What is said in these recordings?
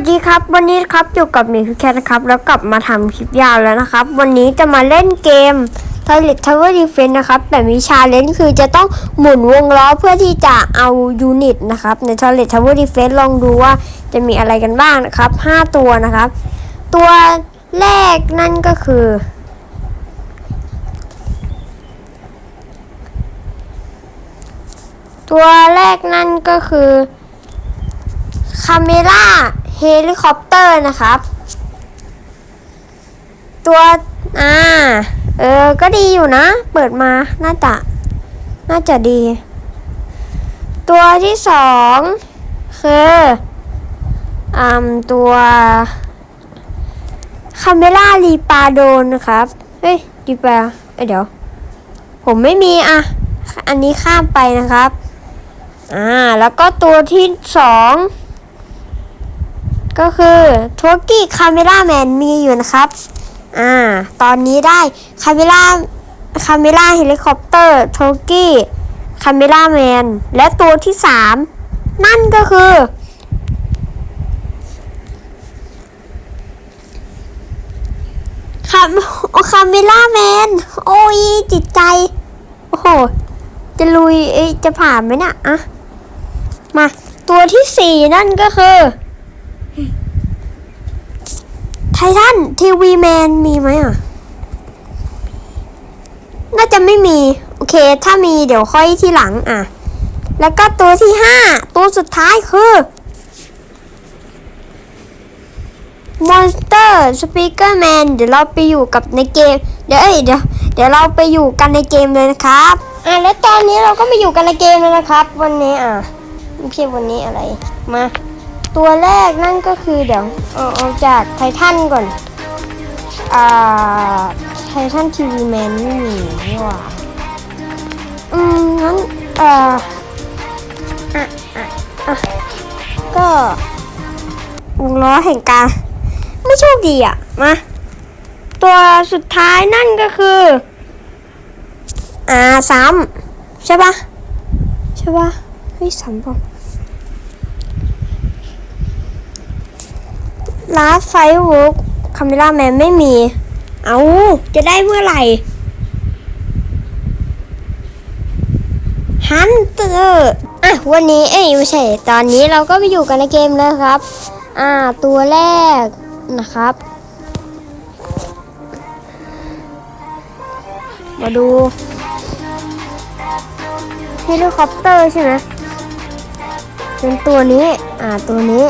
วัสดีครับ วันนี้ครับอยู่กับหมีคือแคทนะครับ แล้วกลับมาทำคลิปยาวแล้วนะครับ วันนี้จะมาเล่นเกม Toilet Tower Defense นะครับแต่มีชาเลนจ์คือจะต้องหมุนวงล้อเพื่อที่จะเอายูนิตนะครับ ใน Toilet Tower Defense ลองดูว่าจะมีอะไรกันบ้างนะครับ 5 ตัวนะครับ ตัวแรกนั่นก็คือ ตัวแรกนั่นก็คือคาเมล่า เฮลิคอปเตอร์นะครับ ตัวอ่าเออ ก็ดีอยู่นะ เปิดมา น่าจะ น่าจะดี ตัวที่สองคืออ่าตัวคาเมล่ารีปาโดนนะครับ เฮ้ยรีปาเเดี๋ยว ผมไม่มีอะ อันนี้ข้ามไปนะครับ อ่า แล้วก็ตัวที่สอง ก็คือทวกี้คาเมล่าแมนมีอยู่นะครับ อ่า ตอนนี้ได้คาเมล่าคาเมล่าเฮลิคอปเตอร์ทวกี้คาเมล่าแมนและตัวที่สามนั่นก็คือ คาคาเมล่าแมน โอ้ยจิตใจ โอ้โห จะลุยจะผ่านไหมเนี่ยอะมา ตัวที่สี่นั่นก็คือ ไททันทีวีแมนมีไหมอะ น่าจะไม่มี โอเค ถ้ามีเดี๋ยวค่อยที่หลังอะ แล้วก็ตัวที่ห้าตัวสุดท้ายคือมอนสเตอร์สปีกเกอร์แมนเดี๋ยวเราไปอยู่กับในเกม เดี๋ยวเอ้ยเดี๋ยวเดี๋ยวเราไปอยู่กันในเกมเลยนะครับอะแล้วตอนนี้เราก็มาอยู่กันในเกมแล้วนะครับ วันนี้อะไม่ใช่วันนี้อะไรมา ตัวแรกนั่นก็คือเดี๋ยวเอาเอาจากไททันก่อน อ่า ไททันทีวีแมนไม่มีนี่ว่า อืมงั้นอ่ออะอะอะก็วงล้อแห่งการไม่โชคดีอะ มา ตัวสุดท้ายนั่นก็คือ อ่าซ้ำใช่ปะใช่ปะเฮ้ยซ้ำป่ะ ลาสไฟวอร์กคาเมล่าแมนไม่มี เอาจะได้เมื่อไหร่ฮันเตอร์อะวันนี้เอ้ยไม่ใช่ ตอนนี้เราก็ไปอยู่กันในเกมแล้วครับ อ่าตัวแรกนะครับ มาดูเฮลิคอปเตอร์ใช่ไหมเป็นตัวนี้ อ่าตัวนี้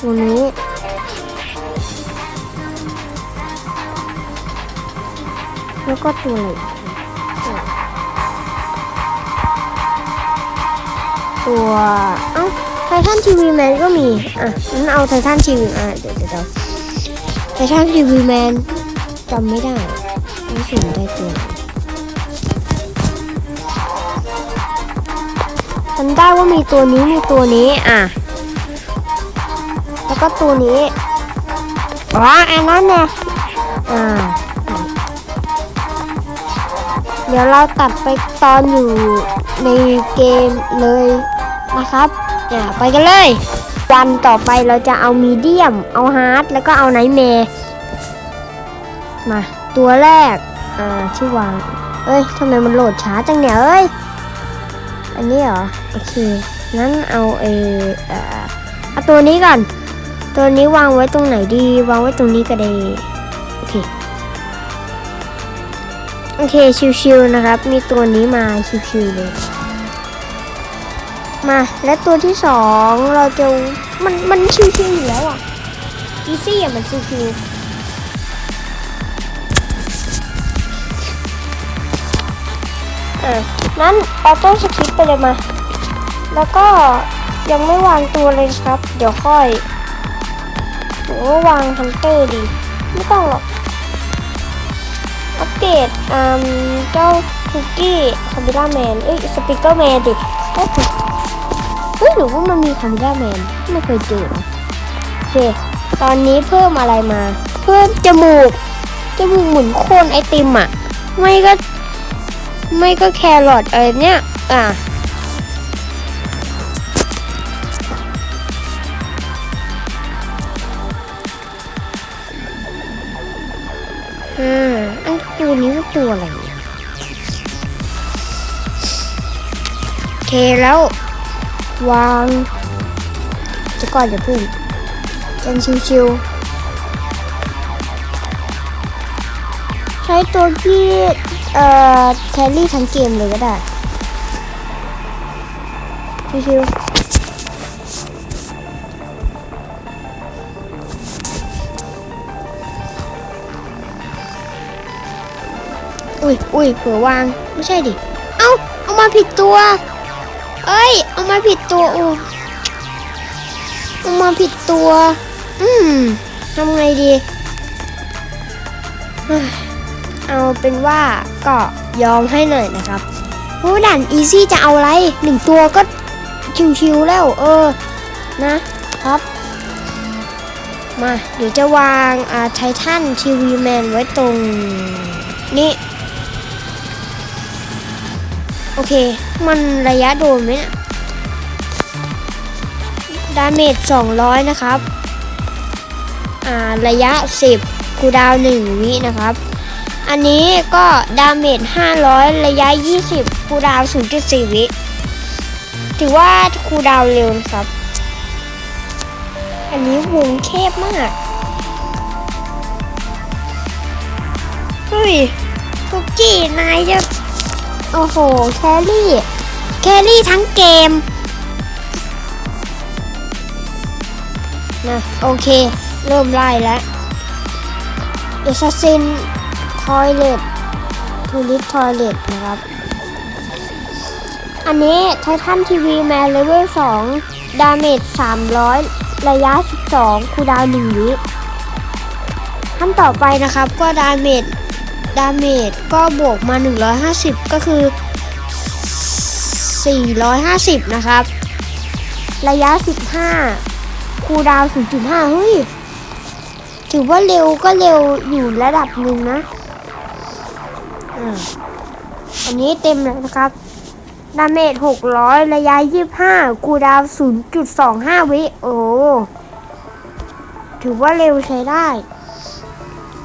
ตัวนี้แล้วก็ตัวอะไรตัวเอ้าไททันทีวีแมนก็มี อะงั้นเอาไททันทีวีอะเดี๋ยวเดี๋ยวไททันทีวีแมนจำไม่ได้ไม่สนได้ตัวไหนจำได้ว่ามีตัวนี้มีตัวนี้ อะ แล้วก็ตัวนี้อ๋ออันนั้นเนี่ยอ่าเดี๋ยวเราตัดไปตอนอยู่ในเกมเลยนะครับอ่าไปกันเลย วันต่อไปเราจะเอามีเดียม เอาฮาร์ดแล้วก็เอาไนท์แมร์มาตัวแรก อ่าที่วาง เอ้ยทำไมมันโหลดช้าจังเนี่ยเอ้ย อันนี้เหรอ โอเค งั้นเอาเออเอ่อเอาตัวนี้ก่อน ตัวนี้วางไว้ตรงไหนดี วางไว้ตรงนี้ก็ได้โอเคโอเคชิวๆนะครับ มีตัวนี้มาชิวๆเลยมาและตัวที่สองเราจะมันมันชิวๆอยู่แล้วอะอีซี่อะมันชิวๆอะนั้นออโต้สคริปไปเลยมา แล้วก็ยังไม่วางตัวเลยครับ เดี๋ยวค่อย หรือว่าวางฮันเตอร์ดี ไม่ต้องหรอก อัปเดตอืมเจ้าคุกกี้คามิล่าแมน เอ้ยสปิเกอร์แมนดิเอ้ยเฮ้ยหรือว่ามันมีคามิล่าแมน ไม่เคยเจอโอเค ตอนนี้เพิ่มอะไรมา เพิ่มจมูก จมูกเหมือนโคนไอติมอะ ไม่ก็ ไม่ก็แครอทอะไรเนี้ยอะ ตัวนี้มันตัวอะไรเนี่ยโอเคแล้ว วางจะก่อนจะพึ่งกันชิวๆใช้ตัวที่เอ่อแครี่ทั้งเกมเลยก็ได้ชิวๆ อุ้ยอุ้ยเผื่อวาง ไม่ใช่ดิ เอ้าเอามาผิดตัว เอ้ย เอามาผิดตัวโอ้เอามาผิดตัว อืมทำไงดี เอาเป็นว่าก็ยอมให้หน่อยนะครับเพราะด่านอีซี่จะเอาอะไรหนึ่งตัวก็ชิวๆแล้ว เออ นะ ครับ มา เดี๋ยวจะวางอ่าไททันทีวีแมนไว้ตรงนี้ โอเค มันระยะโดนไหมเนี่ยดาเมจ200 นะครับ อ่า ระยะ 10 คูดาวน์1วินะครับ อันนี้ก็ดาเมจ500 ระยะ 20 คูดาวน์0.4 วิ ถือว่าคูดาวเร็วนะครับ อันนี้วงแคบมาก เฮ้ยคุกกี้ นายจะ โอ้โห แครี่ แครี่ทั้งเกม นะ โอเค เริ่มไล่แล้วเอซซินทอยเลตทูลิฟทอยเลตนะครับ อันนี้ไททันทีวีแมนเลเวล2ดาเมจ 300 ระยะ 12 คูดาวน์1วิขั้นต่อไปนะครับก็ดาเมจ ดาเมจก็บวกมา 150 ก็คือ 450 นะครับ ระยะ 15 คูดาวน์0.5 เฮ้ย ถือว่าเร็วก็เร็วอยู่ระดับหนึ่งนะอันนี้เต็มแล้วนะครับ ดาเมจ 600 ระยะ 25 คูดาวน์0.25 วิ โอ้ ถือว่าเร็วใช้ได้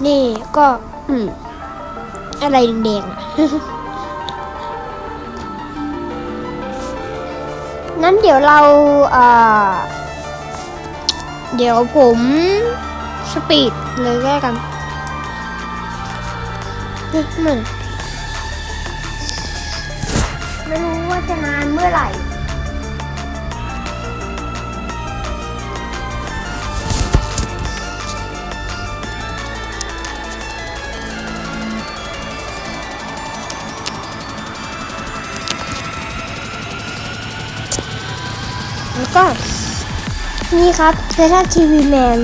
นี่ก็ อืม อะไรแดงๆนั้นเดี๋ยวเราเอ่อเดี๋ยวผมสปีดเลยก็แล้วกันมันไม่รู้ว่าจะนานเมื่อไหร่ ก็ นี่ครับเทสลาทีวีแมน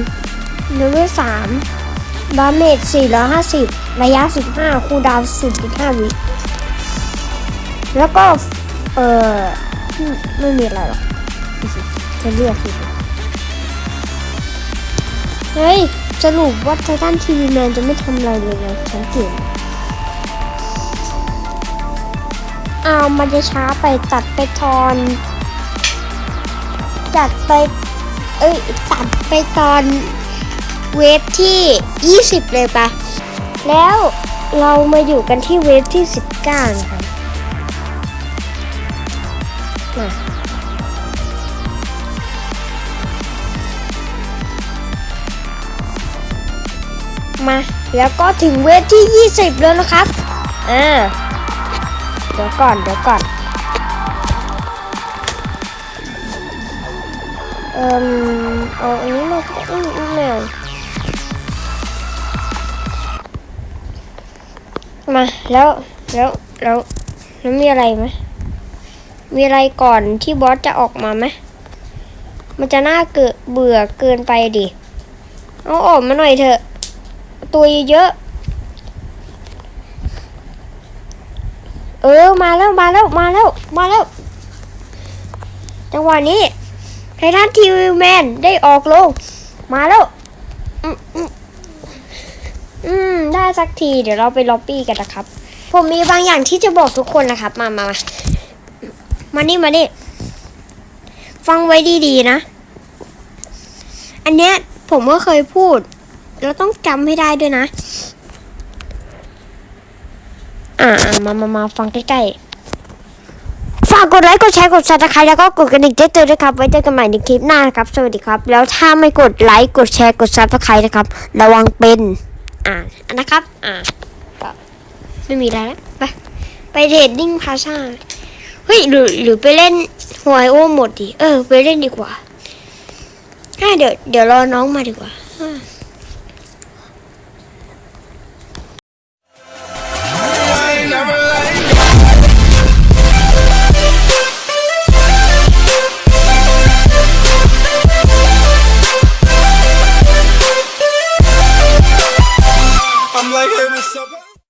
เลเวลสามดาเมจ450 ระยะ 15 คูดาวน์0.5 วิ แล้วก็ เออไม่มีอะไรหรอกจะเรียกผิดเฮ้ย สรุปว่าไททันทีวีแมนจะไม่ทำอะไรเลยนะฉันเกลียดอ้ามันจะช้าไปตัดไปทอน จัดไป เอ้ยตัดไปตอนเวฟที่ 20 เลยปะแล้วเรามาอยู่กันที่เวฟที่ 19นะครับมามาแล้วก็ถึงเวฟที่ 20 แล้วนะครับ อ่า เดี๋ยวก่อน เดี๋ยวก่อน เอ่มเอาอันนี้มาอืมอืมแมวมาแล้วแล้วแล้วแล้วมีอะไรไหมมีอะไรก่อนที่บอสจะออกมาไหมมันจะน่าเกิดเบื่อเกินไปดิเอาออกมาหน่อยเถอะ ตัวเยอะเออมาแล้วมาแล้วมาแล้วมาแล้ว จังหวะนี้ ไททันทีวีแมนได้ออกลง มาแล้ว อืมอืมอมได้สักทีเดี๋ยวเราไปล็อบบี้กันนะครับ ผมมีบางอย่างที่จะบอกทุกคนนะครับ มามามามานี่มานี่ฟังไว้ดีๆนะ อันเนี้ยผมก็เคยพูด เราต้องจำให้ได้ด้วยนะ อ่ามามามาฟังใกล้ๆากกดไลค์ กดแชร์ กดซับสไครต์แล้วก็กดกระดิ่งแจ้งเตือนด้วยครับ ไว้เจอกันใหม่ในคลิปหน้านะครับ สวัสดีครับ แล้วถ้าไม่กดไลค์ กดแชร์ กดซับสไครต์นะครับ ระวังเป็น อ่านะครับ อ่าก็ไม่มีอะไรแล้วไป ไปเทรดดิ้งพาซ่า เฮ้ย หรือหรือไปเล่นหวยโอหมดดิเออ ไปเล่นดีกว่าอ่าเดี๋ยว เดี๋ยวรอน้องมาดีกว่า